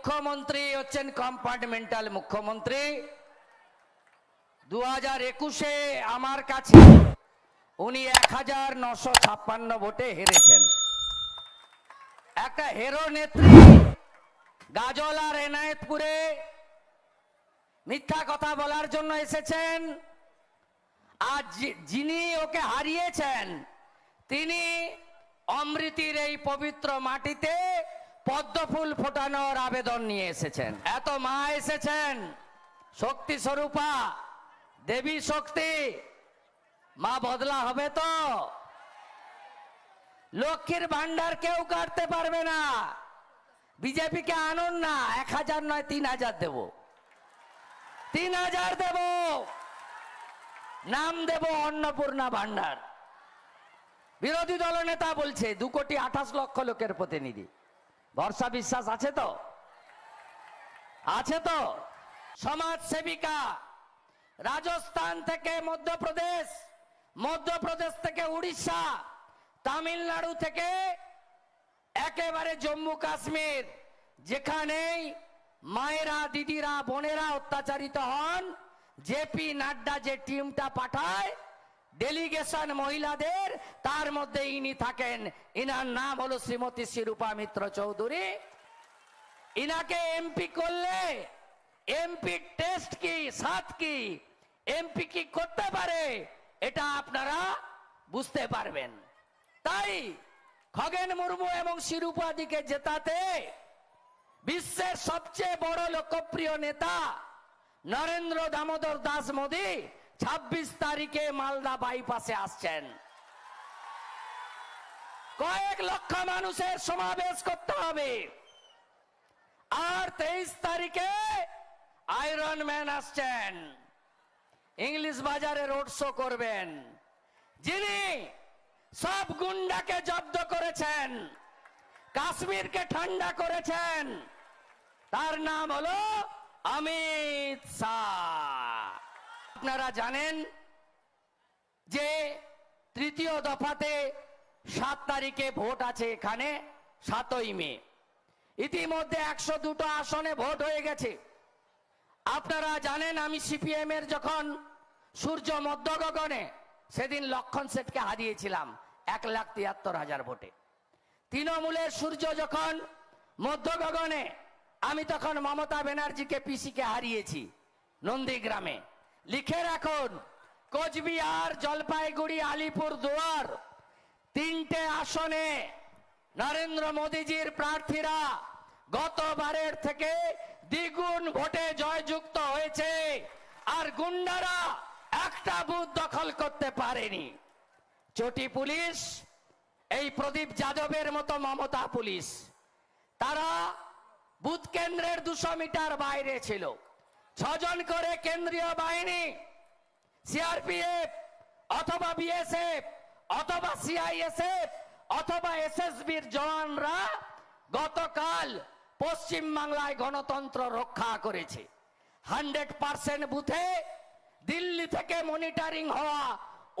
মুখ্যমন্ত্রী হচ্ছেন কম্পার্টমেন্টাল মুখ্যমন্ত্রী। দু হাজার একুশে আমার কাছে উনি এক হাজার নশো ছাপ্পান্ন ভোটে হেরেছেন। একটা হেরো নেত্রী গাজল আর এনায়েতপুরে মিথ্যা কথা বলার জন্য এসেছেন। আর যিনি ওকে হারিয়েছেন, তিনি অমৃতির এই পবিত্র মাটিতে পদ্মফুল ফোটানোর আবেদন নিয়ে এসেছেন। এত মা এসেছেন, শক্তি স্বরূপা, দেবী শক্তি। মা বদলা হবে তো? লক্ষ্মীর ভান্ডার কেউ কাটতে পারবে না। বিজেপিকে আনুন না, এক হাজার নয়, তিন হাজার দেব। তিন হাজার দেব। নাম দেব অন্নপূর্ণা ভান্ডার বিরোধী দল নেতা বলছে, দু কোটি আঠাশ লক্ষ লোকের প্রতিনিধি। ভরসা বিশ্বাস আছে তো? আছে তো? সমাজ সেবিকা, রাজস্থান থেকে মধ্যপ্রদেশ মধ্যপ্রদেশ থেকে উড়িষ্যা, তামিলনাড়ু থেকে একেবারে জম্মু কাশ্মীর, যেখানেই মায়েরা, দিদিরা, বোনেরা অত্যাচারিত হন জেপি নাড্ডা যে টিমটা পাঠায় ডেলিগেশন মহিলাদের, তার মধ্যে ইনি থাকেন। ইনার নাম হলো শ্রীমতী শিরূপা মিত্র চৌধুরী। ইনাকে এমপি করলে, এমপি টেস্ট কি সাত কি, এমপি কি করতে পারে, এটা আপনারা বুঝতে পারবেন। তাই খগেন মুর্মু এবং শিরূপাদিকে জেতাতে বিশ্বের সবচেয়ে বড় লোকপ্রিয় নেতা নরেন্দ্র দামোদর দাস মোদী ছাব্বিশ তারিখে মালদা বাইপাসে আসছেন। কয়েক লক্ষ মানুষের সমাবেশ করতে হবে। আর তেইশ তারিখে আয়রন ম্যান আসছেন। ইংলিশ বাজারে রোড শো করবেন। যিনি সব গুন্ডাকে জব্দ করেছেন, কাশ্মীরকে ঠান্ডা করেছেন, তার নাম হলো অমিত শাহ। আপনারা জানেন যে তৃতীয় দফাতে সাত তারিখে ভোট আছে এখানে, সাতই মে। ইতিমধ্যে একশো দুটো আসনে ভোট হয়ে গেছে। আপনারা জানেন আমি সিপিএম এর যখন সূর্য মধ্য গগনে সেদিন লক্ষণ সেটকে হারিয়েছিলাম এক লাখ তিয়াত্তর হাজার ভোটে। তৃণমূলের সূর্য যখন মধ্য গগনে আমি তখন মমতা ব্যানার্জিকে, পিসিকে হারিয়েছি নন্দীগ্রামে। লিখে রাখুন, কোচবিহার, জলপাইগুড়ি, আলিপুর দুয়ার, তিনটে আসনে নরেন্দ্র মোদীজির প্রার্থীরা গতবারের থেকে দ্বিগুণ ভোটে জয়যুক্ত হয়েছে, আর গুন্ডারা একটা বুথ দখল করতে পারেনি। চটি পুলিশ, এই প্রদীপ যাদবের মতো মমতা পুলিশ, তারা বুথ কেন্দ্রের দুশো মিটার বাইরে ছিল। ছজন করে কেন্দ্রীয় বাহিনী সিআরপিএফ অথবা বিএসএফ অথবা সিআইএসএফ অথবা এসএসবির জওয়ানরা গতকাল পশ্চিম বাংলায় গণতন্ত্র রক্ষা করেছে। হান্ড্রেড পার্সেন্ট বুথে দিল্লি থেকে মনিটরিং হওয়া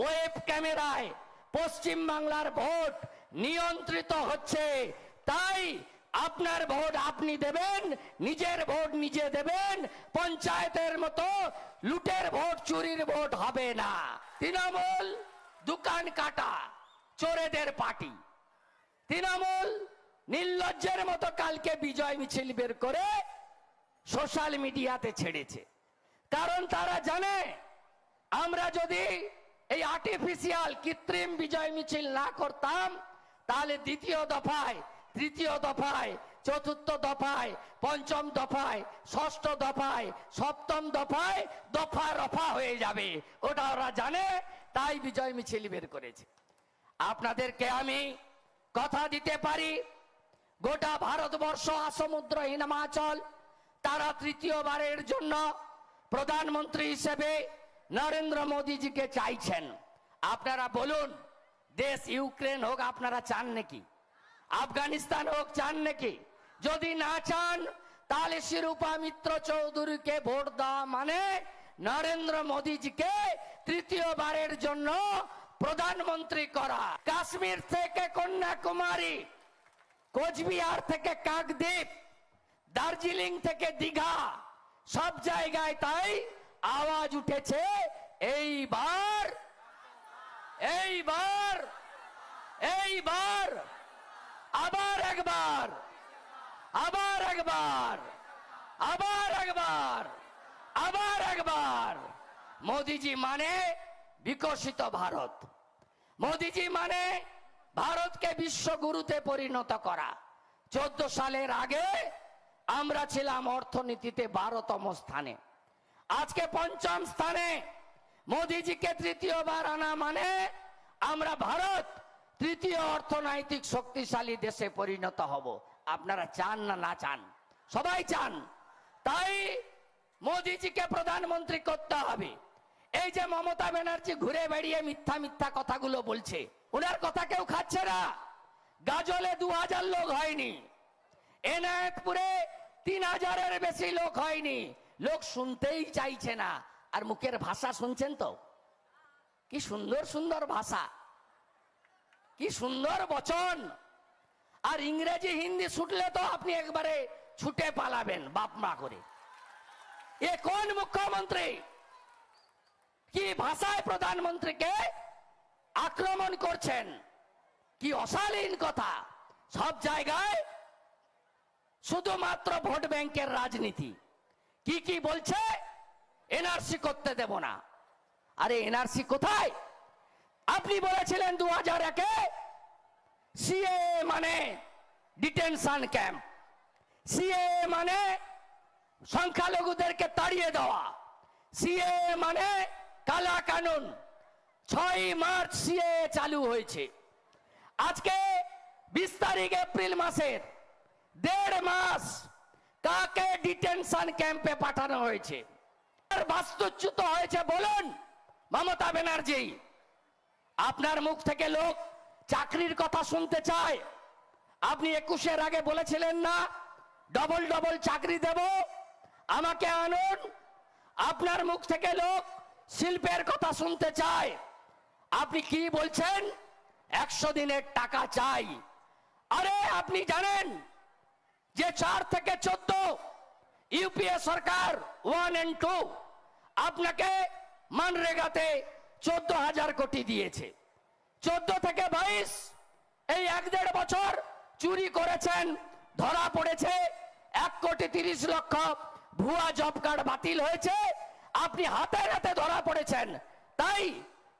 ওয়েব ক্যামেরায় পশ্চিম বাংলার ভোট নিয়ন্ত্রিত হচ্ছে। তাই আপনার ভোট আপনি দেবেন, নিজের ভোট নিজে দেবেন, পঞ্চায়েতের মতো লুটের ভোট, চুরির ভোট হবে না। তৃণমূল দোকান কাটা, চোরেদের পার্টি। তৃণমূল নির্লজ্জের মতো কালকে বিজয় মিছিল বের করে সোশ্যাল মিডিয়াতে ছেড়েছে। কারণ তারা জানে, আমরা যদি এই আর্টিফিশিয়াল কৃত্রিম বিজয় মিছিল না করতাম, তাহলে দ্বিতীয় দফায় তৃতীয় দফায়, চতুর্থ দফায়, পঞ্চম দফায়, ষষ্ঠ দফায়, সপ্তম দফায় দফা রফা হয়ে যাবে। ওটা ওরা জানে, তাই বিজয় মিছিল বের করেছে। আপনাদেরকে আমি কথা দিতে পারি, গোটা ভারতবর্ষ আসমুদ্র হিমাচল, তারা তৃতীয়বারের জন্য প্রধানমন্ত্রী হিসেবে নরেন্দ্র মোদীজিকে চাইছেন। আপনারা বলুন, দেশ ইউক্রেন হোক, আপনারা চান নাকি? আফগানিস্তান হোক, চান নাকি? যদি না চান, তাহলে শিরূপা মিত্র চৌধুরীকে ভোট দেওয়া মানে নরেন্দ্র মোদীজিকে তৃতীয়বারের জন্য প্রধানমন্ত্রী করা। কাশ্মীর থেকে কন্যাকুমারী, কোচবিহার থেকে কাকদ্বীপ, দার্জিলিং থেকে দীঘা, সব জায়গায় তাই আওয়াজ উঠেছে, এইবার এইবার এইবার। আবার একবার আবার একবার আবার একবার আবার একবার। মোদিজি মানে বিকশিত ভারত। মোদিজি মানে ভারতকে বিশ্বগুরুতে পরিণত করা। চোদ্দ সালের আগে আমরা ছিলাম অর্থনীতিতে বারোতম স্থানে। আজকে পঞ্চম স্থানে মোদিজিকে তৃতীয়বার আনা মানে আমরা ভারত। তৃতীয় অর্থনৈতিক শক্তিশালী দেশে পরিণত হব। আপনারা চান না না চান? সবাই চান। তাই মোদিজিকে প্রধানমন্ত্রী করতে হবে। এই যে মমতা ব্যানার্জি ঘুরে বেড়িয়ে মিথ্যা মিথ্যা কথাগুলো বলছে, ওনার কথা কেউ খাচ্ছে না। গাজলে দু হাজার লোক হয়নি। এনায়তপুরে তিন হাজারের বেশি লোক হয়নি। লোক শুনতেই চাইছে না। আর মুখের ভাষা শুনছেন তো? কি সুন্দর সুন্দর ভাষা। কি সুন্দর বচন। আর ইংরেজি, হিন্দি ছুটলে তো আপনি একবারে ছুটে পালাবেন, বাপ মা করে। এ কোন মুখ্যমন্ত্রী? কি ভাষায় প্রধানমন্ত্রীকে আক্রমণ করছেন? কি অশালীন কথা। সব জায়গায় শুধুমাত্র ভোট ব্যাংকের রাজনীতি। কি কি বলছে? এনআরসি করতে দেব না। আরে, এনআরসি কোথায়? আপনি বলেছিলেন দু হাজার একে সিএ মানে ডিটেনশন ক্যাম্প। সিএ মানে সংখ্যালঘুদেরকে তাড়িয়ে দেওয়া। সিএ মানে কালা কানুন। ছয় মার্চ সিএ চালু হয়েছে। আজকে বিশ তারিখ এপ্রিল মাসের দেড় মাস কাকে ডিটেনশন ক্যাম্পে পাঠানো হয়েছে? বাস্তুচ্যুত হয়েছে বলুন মমতা ব্যানার্জি। আপনার মুখ থেকে লোক চাকরির কথা শুনতে চায়। আপনি একুশের আগে বলেছিলেন না ডবল ডবল চাকরি দেব, আমাকে আনুন। আপনার মুখ থেকে লোক শিল্পের কথা শুনতে চায়। আপনি কি বলছেন? একশো দিনের টাকা চাই। আরে, আপনি জানেন যে চার থেকে চোদ্দ ইউপিএ সরকার ওয়ান এন্ড টু আপনাকে মানরেগাতে চোদ্দ হাজার কোটি দিয়েছে। চোদ্দ থেকে বাইশ, এই এক দেড় বছর চুরি করেছেন, ধরা পড়েছে, এক কোটি তিরিশ লক্ষ ভুয়া জব কার্ড বাতিল হয়েছে, আপনি হাতে হাতে ধরা পড়েছেন। তাই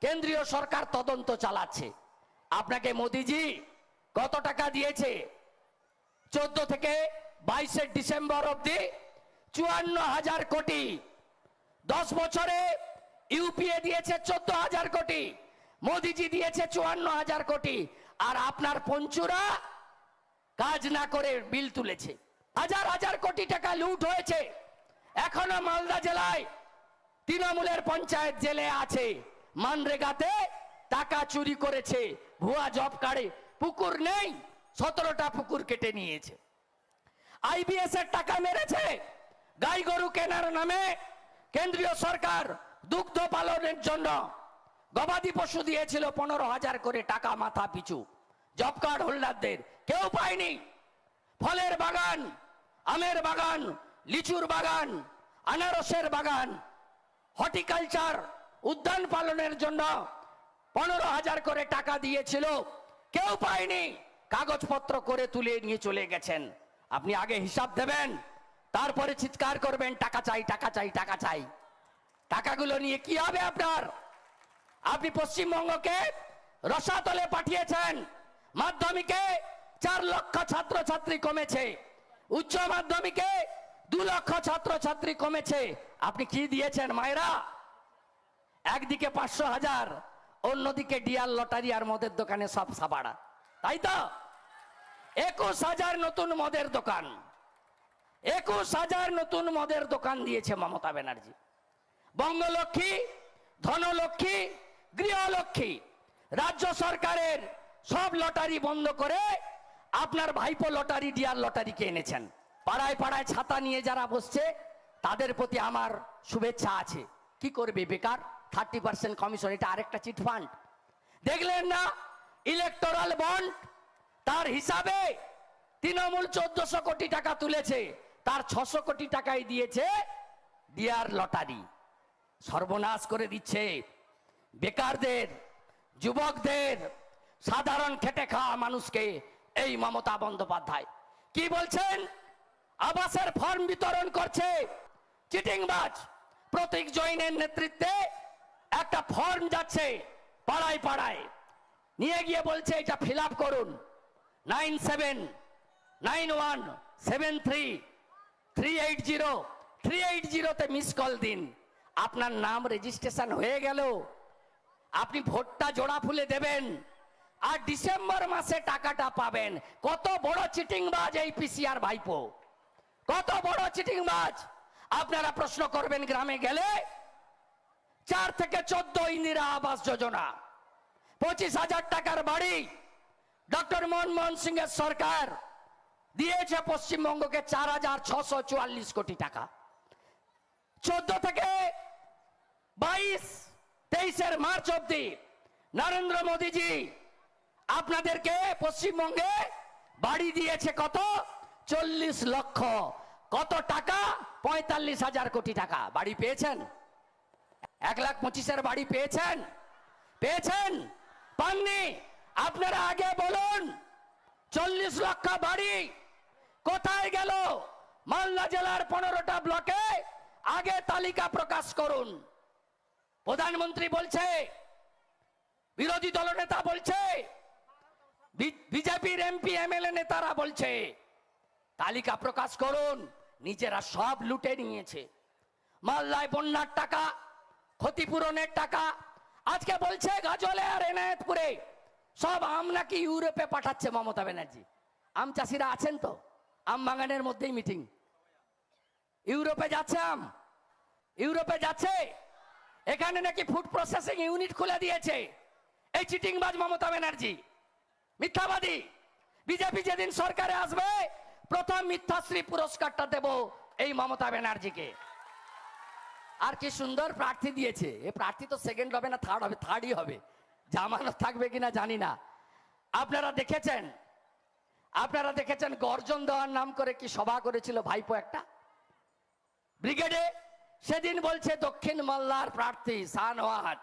কেন্দ্রীয় সরকার তদন্ত চালাচ্ছে। আপনাকে মোদিজি কত টাকা দিয়েছে? চোদ্দ থেকে বাইশে ডিসেম্বর অবধি চুয়ান্ন হাজার কোটি। দশ বছরে ইউপিএ দিয়েছে চোদ্দ হাজার কোটি, মোদিজি দিয়েছে চুয়ান্ন হাজার কোটি, আর আপনার পঞ্চুরা কাজ না করে বিল তুলেছে। হাজার হাজার কোটি টাকা লুট হয়েছে। এখনও মালদা জেলায় তৃণমূলের পঞ্চায়েত জেলে আছে। মানরেগাতে টাকা চুরি করেছে, ভুয়া জব কার্ডে পুকুর নেই, সতেরোটা পুকুর কেটে নিয়েছে। আইবিএস এর টাকা মেরেছে, গাই গরু কেনার নামে কেন্দ্রীয় সরকার দুগ্ধ পালনের জন্য গবাদি পশু দিয়েছিল পনেরো হাজার করে টাকা মাথা পিছু। জব কার্ড হোল্ডারদের কেউ পায়নি। ফলের বাগান, আমের বাগান, লিচুর বাগান, আনারসের বাগান, হর্টিকালচার উদ্যান পালনের জন্য পনেরো হাজার করে টাকা দিয়েছিল। কেউ পায়নি। কাগজপত্র করে তুলে নিয়ে চলে গেছেন। আপনি আগে হিসাব দেবেন, তারপরে চিৎকার করবেন, টাকা চাই টাকা চাই টাকা চাই। টাকাগুলো নিয়ে কি হবে আপনার? আপনি পশ্চিমবঙ্গকে রসাতলে পাঠিয়েছেন। মাধ্যমিকে চার লক্ষ ছাত্রছাত্রী কমেছে। উচ্চ মাধ্যমিকে দু লক্ষ ছাত্রছাত্রী কমেছে। আপনি কি দিয়েছেন মায়েরা? একদিকে পাঁচশো হাজার, অন্যদিকে ডিয়ার লটারি আর মদের দোকানে সব সাবাড়া। তাই তো? একুশ হাজার নতুন মদের দোকান। একুশ হাজার নতুন মদের দোকান দিয়েছে মমতা ব্যানার্জি। বঙ্গলক্ষ্মী, ধনলক্ষ্মী, গৃহলক্ষ্মী, রাজ্য সরকারের সব লটারি বন্ধ করে আপনার ভাইপো লটারি, ডিয়ার লটারিকে এনেছেন? পাড়ায় পাড়ায় ছাতা নিয়ে যারা বসছে, তাদের প্রতি আমার শুভেচ্ছা আছে। কি করবে বেকার? থার্টি পার্সেন্ট কমিশন এটা আরেকটা চিট ফান্ড। দেখলেন না? ইলেকটোরাল বন্ড তার হিসাবে তৃণমূল চোদ্দশো কোটি টাকা তুলেছে, তার ছশো কোটি টাকায় দিয়েছে, ডিয়ার লটারি। সর্বনাশ করে দিচ্ছে। বেকারদের, যুবকদের, সাধারণ খেটে খাওয়া মানুষকে এই মমতা বন্দ্যোপাধ্যায়। কি বলছেন? আবাসের ফর্ম বিতরণ করছে চিটিংবাজ। প্রতীক জৈনের নেতৃত্বে একটা ফর্ম যাচ্ছে পাড়ায় পাড়ায়। নিয়ে গিয়ে বলছে, এটা ফিল করুন। Nine seven, nine one, seven three three eight zero, three eight জিরোতে মিস কল দিন। আপনার নাম রেজিস্ট্রেশন হয়ে গেল আপনি ভোটটা জোড়া ফুলে দেবেন। আর ডিসেম্বর মাসে টাকাটা পাবেন। কত বড় চিটিংবাজ এই পিসিআর ভাইপো। কত বড় চিটিংবাজ। আপনারা প্রশ্ন করবেন গ্রামে গেলে চার থেকে চোদ্দ ইন্দিরা আবাস যোজনা, পঁচিশ হাজার টাকার বাড়ি। ডক্টর মনমোহন সিং এর সরকার দিয়েছে পশ্চিমবঙ্গকে চার হাজার ছশো চুয়াল্লিশ কোটি টাকা। চোদ্দ থেকে বাইশ, তেইশের মার্চ অব্দি নরেন্দ্র মোদীজি আপনাদেরকে পশ্চিমবঙ্গে বাড়ি দিয়েছে কত? চল্লিশ লক্ষ। কত টাকা? পঁয়তাল্লিশ হাজার কোটি টাকা। বাড়ি পেয়েছেন? এক লাখ পঁচিশের বাড়ি পেয়েছেন? পেয়েছেন? পাননি? আপনারা আগে বলুন, চল্লিশ লক্ষ বাড়ি কোথায় গেল? মালদা জেলার পনেরোটা ব্লকে আগে তালিকা প্রকাশ করুন। প্রধানমন্ত্রী বলছে, বিরোধী দলনেতা বলছে বিজেপির এমপি, এমএলএ নেতারা বলছে, তালিকা প্রকাশ করুন, নিজেরা সব লুটে নিয়েছে। মালদায় বন্যার টাকা, ক্ষতিপূরণের টাকা, আজকে বলছে গাজলে আর এনায়েতপুরে, সব আম নাকি ইউরোপে পাঠাচ্ছে মমতা ব্যানার্জি। আম চাষিরা আছেন তো? আম বাগানের মধ্যেই মিটিং ইউরোপে যাচ্ছে আম ইউরোপে যাচ্ছে। এখানে নাকি ফুড প্রসেসিং ইউনিট খুলে দিয়েছে। এই চিটিংবাজ মমতা ব্যানার্জি। মিথ্যাবাদী। বিজেপি যেদিন সরকারে আসবে, প্রথম মিথ্যাশ্রী পুরস্কারটা দেব এই মমতা ব্যানার্জিকে। আর কি সুন্দর প্রার্থী দিয়েছে। এ প্রার্থী তো সেকেন্ড হবে না থার্ড হবে থার্ডই হবে। জামানত থাকবে কিনা জানি না। আপনারা দেখেছেন? আপনারা দেখেছেন গর্জন দেওয়ার নাম করে কি সভা করেছিল ভাইপো একটা? ব্রিগেডে সেদিন বলছে দক্ষিণ মাল্লার প্রার্থী সানওয়াজ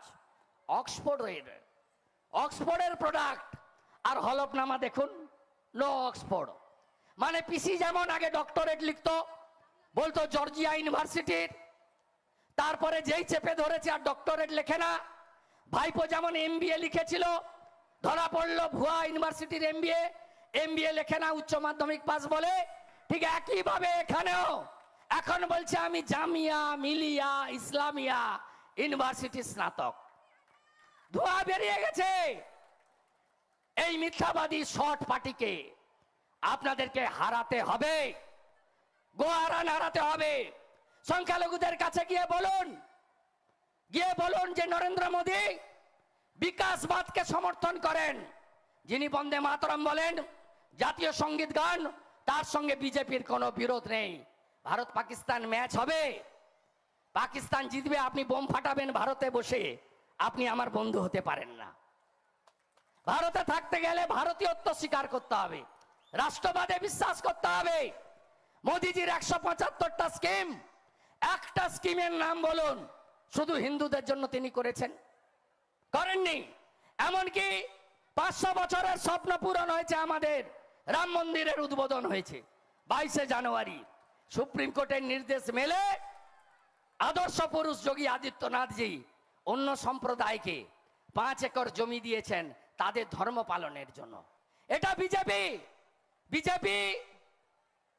অক্সফোর্ডের অক্সফোর্ডের প্রোডাক্ট আর হলফনামা দেখুন নো অক্সফোর্ড মানে পিসি যেমন আগে ডক্টরেট লিখত, বলতো জর্জিয়া ইউনিভার্সিটির, তারপরে যেই চেপে ধরেছে আর ডক্টরেট লেখে না, ভাইপো যেমন এমবিএ লিখেছিল, ধরা পড়ল ভুয়া ইউনিভার্সিটির এমবিএ এমবিএ লেখে না, উচ্চ মাধ্যমিক পাস বলে, ঠিক একইভাবে এখানেও এখন বলছে আমি জামিয়া, মিলিয়া, ইসলামিয়া, ইউনিভার্সিটি স্নাতক। ধোয়া বেরিয়ে গেছে। এই মিথ্যাবাদী শর্ট পার্টিকে আপনাদেরকে হারাতে হবে গোয়ারান হারাতে হবে। সংখ্যালঘুদের কাছে গিয়ে বলুন গিয়ে বলুন যে নরেন্দ্র মোদী বিকাশবাদকে সমর্থন করেন। যিনি বন্দে মাতরম বলেন, জাতীয় সংগীত গান, তার সঙ্গে বিজেপির কোনো বিরোধ নেই। ভারত পাকিস্তান ম্যাচ হবে। পাকিস্তান জিতবে, আপনি বোম ফাটাবেন ভারতে বসে। আপনি আমার বন্ধু হতে পারেন না। ভারতে থাকতে গেলে ভারতীয়ত্ব স্বীকার করতে হবে। রাষ্ট্রবাদে বিশ্বাস করতে হবে। মোদিজির একশো পঁচাত্তরটা স্কিম। একটা স্কিমের নাম বলুন, শুধু হিন্দুদের জন্য তিনি করেছেন। করেননি। এমনকি পাঁচশো বছরের স্বপ্ন পূরণ হয়েছে আমাদের। রাম মন্দিরের উদ্বোধন হয়েছে, বাইশে জানুয়ারি। সুপ্রিম কোর্টের নির্দেশ মেলে আদর্শ পুরুষ যোগী আদিত্যনাথজি অন্য সম্প্রদায়কে পাঁচ একর জমি দিয়েছেন তাদের ধর্ম পালনের জন্য। এটা বিজেপি! বিজেপি!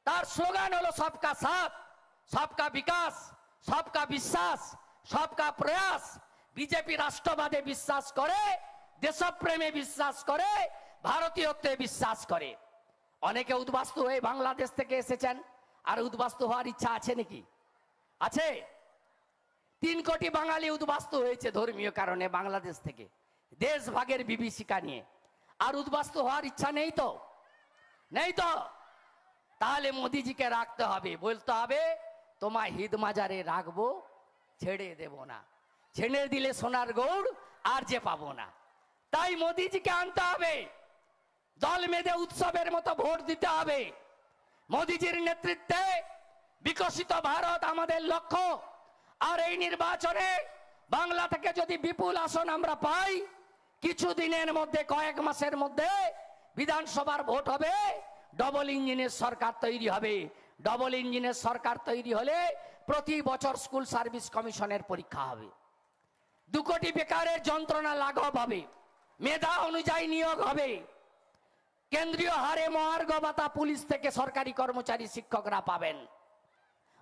তার স্লোগান হলো, সবকা সাথ, সবকা বিকাশ, সবকা বিশ্বাস, সবকা প্রয়াস। বিজেপি রাষ্ট্রবাদে বিশ্বাস করে, দেশপ্রেমে বিশ্বাস করে, ভারতীয়ত্বে বিশ্বাস করে। অনেকে উদ্বাস্তু হয়ে বাংলাদেশ থেকে এসেছেন। আর উদ্বাস্তু হওয়ার ইচ্ছা আছে নাকি? আছে? তিন কোটি বাঙালি উদ্বাস্তু হয়েছে ধর্মীয় কারণে বাংলাদেশ থেকে দেশ ভাগের বিভীষিকা নিয়ে। আর উদ্বাস্তু হওয়ার ইচ্ছা নেই তো? নেই তো? তাহলে মোদিজিকে রাখতে হবে। বলতে হবে, তোমায় হিদ মাজারে রাখব, ছেড়ে দেব না। ছেড়ে দিলে সোনার গৌড় আর যে পাবো না। তাই মোদিজিকে আনতে হবে। দল মেধে উৎসবের মতো ভোট দিতে হবে। মোদিজির নেতৃত্বে বিকশিত ভারত আমাদের লক্ষ্য। আর এই নির্বাচনে বাংলা থেকে যদি বিপুল আসন আমরা পাই কিছু দিনের মধ্যে, কয়েক মাসের মধ্যে বিধানসভার ভোট হবে, ডবল ইঞ্জিনের সরকার তৈরি হবে। ডবল ইঞ্জিনের সরকার তৈরি হলে প্রতি বছর স্কুল সার্ভিস কমিশনের পরীক্ষা হবে। দু কোটি বেকারের যন্ত্রণা লাঘব হবে। মেধা অনুযায়ী নিয়োগ হবে। কেন্দ্রীয় হারে মহার্ঘ ভাতা পুলিশ থেকে সরকারি কর্মচারী শিক্ষকরা পাবেন।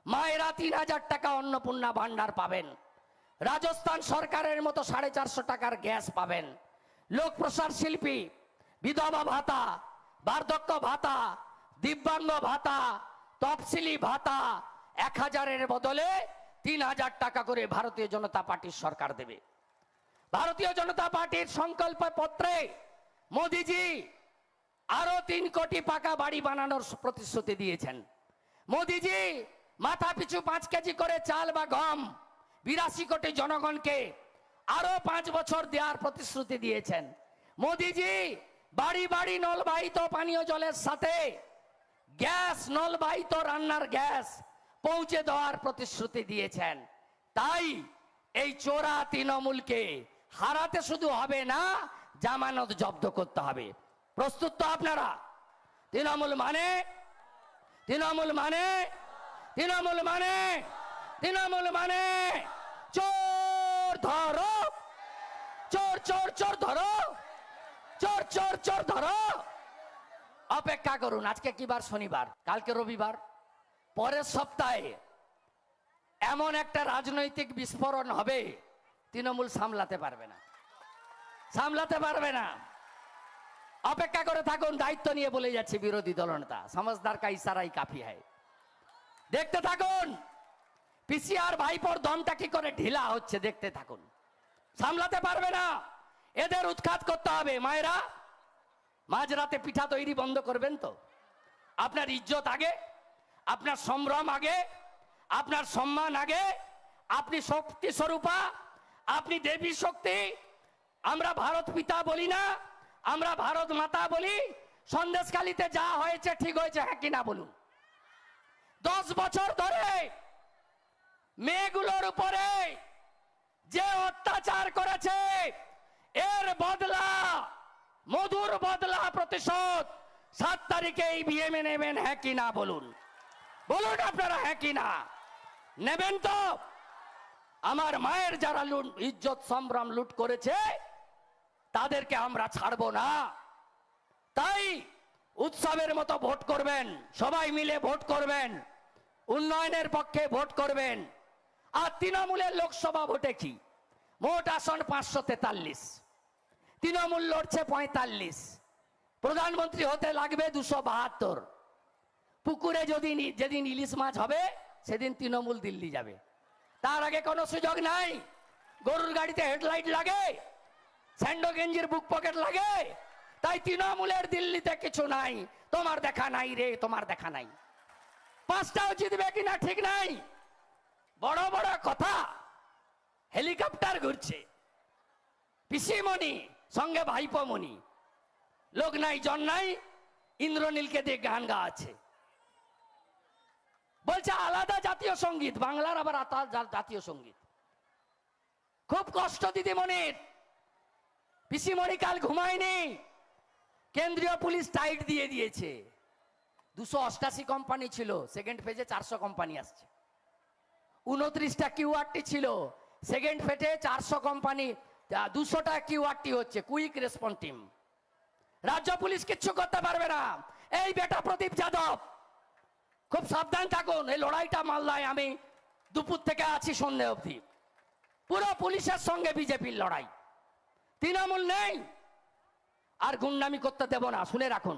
মায়েরা তিন হাজার টাকা অন্নপূর্ণা ভান্ডার পাবেন। রাজস্থান সরকারের মতো সাড়ে চারশো টাকার গ্যাস পাবেন। লোক প্রসার শিল্পী, বিধবা ভাতা, বার্ধক্য ভাতা, দিব্যাঙ্গ ভাতা, তফসিলি ভাতা এক হাজারের বদলে তিন হাজার টাকা করে ভারতীয় জনতা পার্টির সরকার দেবে। ভারতীয় জনতা পার্টির সংকল্প পত্রে মোদিজি আরও তিন কোটি পাকা বাড়ি বানানোর প্রতিশ্রুতি দিয়েছেন। মোদিজি, মাথা পিছু পাঁচ কেজি করে চাল বা গম বিরাশি কোটি জনগণকে আরও পাঁচ বছর দেওয়ার প্রতিশ্রুতি দিয়েছেন। মোদিজি, বাড়ি বাড়ি নলবাহিত পানীয় জলের সাথে গ্যাস, নলবাহিত রান্নার গ্যাস পৌঁছে দেওয়ার প্রতিশ্রুতি দিয়েছেন। তাই এই চোরা তৃণমূলকে হারাতে শুধু হবে না, জামানত জব্দ করতে হবে। প্রস্তুত তো আপনারা। তৃণমূল মানে? তৃণমূল মানে? তৃণমূল মানে? তৃণমূল মানে? চোর ধরো। চোর চোর চোর ধরো। চোর চোর চোর ধরো। অপেক্ষা করুন, আজকে কি বার? শনিবার। কালকে রবিবার। পরের সপ্তাহে এমন একটা রাজনৈতিক বিস্ফোরণ হবে, তৃণমূল সামলাতে পারবে না। সামলাতে পারবে না। অপেক্ষা করে থাকুন, দায়িত্ব নিয়ে বলে যাচ্ছে বিরোধী দলনেতা সমজদার কা ইশারাই কাফি হয় দেখতে থাকুন, পিসিআর ভাইপোর দমটা কি করে ঢিলা হচ্ছে দেখতে থাকুন। সামলাতে পারবে না, এদের উৎখাত করতে হবে। মায়েরা, মাঝরাতে পিঠা তৈরি বন্ধ করবেন তো। আপনার ইজ্জত আগে, আপনার সম্ভ্রম আগে, আপনার সম্মান আগে, আপনি শক্তি স্বরূপা আপনি দেবী শক্তি, আমরা ভারত পিতা বলি না আমরা ভারত মাতা বলি, সন্দেশখালিতে যা হয়েছে ঠিক হয়েছে হ্যাঁ কিনা বলুন? দশ বছর ধরে মেয়েগুলোর উপরে যে অত্যাচার করেছে, এর বদলা, মধুর বদলা প্রতিশোধ সাত তারিখে এই বিএমএ নেবেন হ্যাঁ কি না বলুন? বলুন আপনারা হ্যাঁ কি না? নেবেন তো? আমার মায়ের যারা ইজ্জত সম্ভ্রম লুট করেছে তাদেরকে আমরা ছাড়বো না। তাই উৎসবের মতো ভোট করবেন, সবাই মিলে ভোট করবেন, উন্নয়নের পক্ষে ভোট করবেন। আর তৃণমূলের লোকসভা ভোটে কি? মোট আসন পাঁচশো তেতাল্লিশ, তৃণমূল লড়ছে পঁয়তাল্লিশ, প্রধানমন্ত্রী হতে লাগবে দুশো বাহাত্তর। পুকুরে যদি যেদিন ইলিশ মাছ হবে, সেদিন তৃণমূল দিল্লি যাবে। তার আগে কোনো সুযোগ নাই। গরুর গাড়িতে হেডলাইট লাগে। স্যান্ডো গেঞ্জির বুক পকেট লাগে? তাই তৃণমূলের দিল্লিতে কিছু নাই। তোমার দেখা নাই রে, তোমার দেখা নাই। পাঁচটাও জিতবে কিনা ঠিক নাই। বড় বড় কথা। হেলিকপ্টার ঘুরছে। পিসিমণি, সঙ্গে ভাইপমণি লোক নাই, জন নাই। ইন্দ্রনীলকে দিয়ে গান গা আছে বলছে, আলাদা জাতীয় সংগীত, বাংলার আবার জাতীয় সংগীত। খুব কষ্ট, দিদিমণির। পিসিমণি কাল ঘুমায়নি। কেন্দ্রীয় পুলিশ টাইট দিয়ে দিয়েছে। দুশো অষ্টাশি কোম্পানি ছিল সেকেন্ড ফেজে চারশো কোম্পানি আসছে। উনত্রিশটা কিউআরটি ছিল সেকেন্ড ফেজে চারশো কোম্পানি দুশোটা কিউআরটি হচ্ছে কুইক রেসপন্স টিম রাজ্য পুলিশ কিচ্ছু করতে পারবে না। এই বেটা প্রদীপ যাদব, খুব সাবধান থাকুন, এই লড়াইটা মালদায় আমি দুপুর থেকে আছি সন্ধে অবধি। পুরো পুলিশের সঙ্গে বিজেপির লড়াই। তৃণমূল নেই। আর গুন্ডামি করতে দেব না শুনে রাখুন।